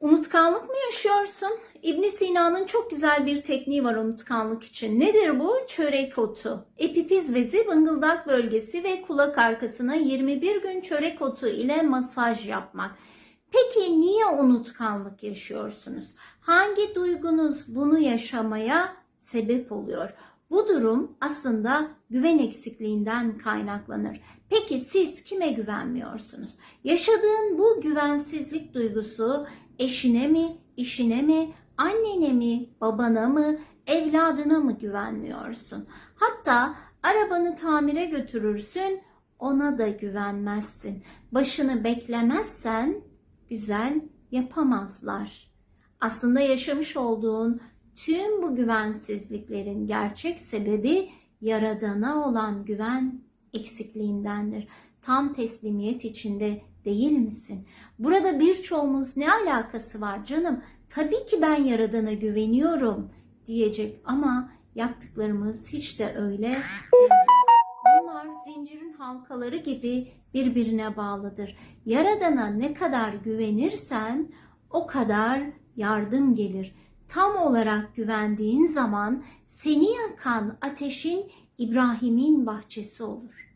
Unutkanlık mı yaşıyorsun? İbn Sina'nın çok güzel bir tekniği var unutkanlık için. Nedir bu? Çörek otu. Epifiz bezi, bıngıldak bölgesi ve kulak arkasına 21 gün çörek otu ile masaj yapmak. Peki niye unutkanlık yaşıyorsunuz? Hangi duygunuz bunu yaşamaya sebep oluyor? Bu durum aslında güven eksikliğinden kaynaklanır. Peki siz kime güvenmiyorsunuz? Yaşadığın bu güvensizlik duygusu eşine mi, işine mi, annene mi, babana mı, evladına mı güvenmiyorsun? Hatta arabanı tamire götürürsün, ona da güvenmezsin. Başını beklemezsen güzel yapamazlar. Aslında yaşamış olduğun tüm bu güvensizliklerin gerçek sebebi yaradana olan güven eksikliğindendir. Tam teslimiyet içinde değil misin? Burada birçoğumuz ne alakası var canım? Tabii ki ben yaradana güveniyorum diyecek ama yaptıklarımız hiç de öyle değil. Bunlar zincirin halkaları gibi birbirine bağlıdır. Yaradana ne kadar güvenirsen o kadar yardım gelir. Tam olarak güvendiğin zaman seni yakan ateşin İbrahim'in bahçesi olur.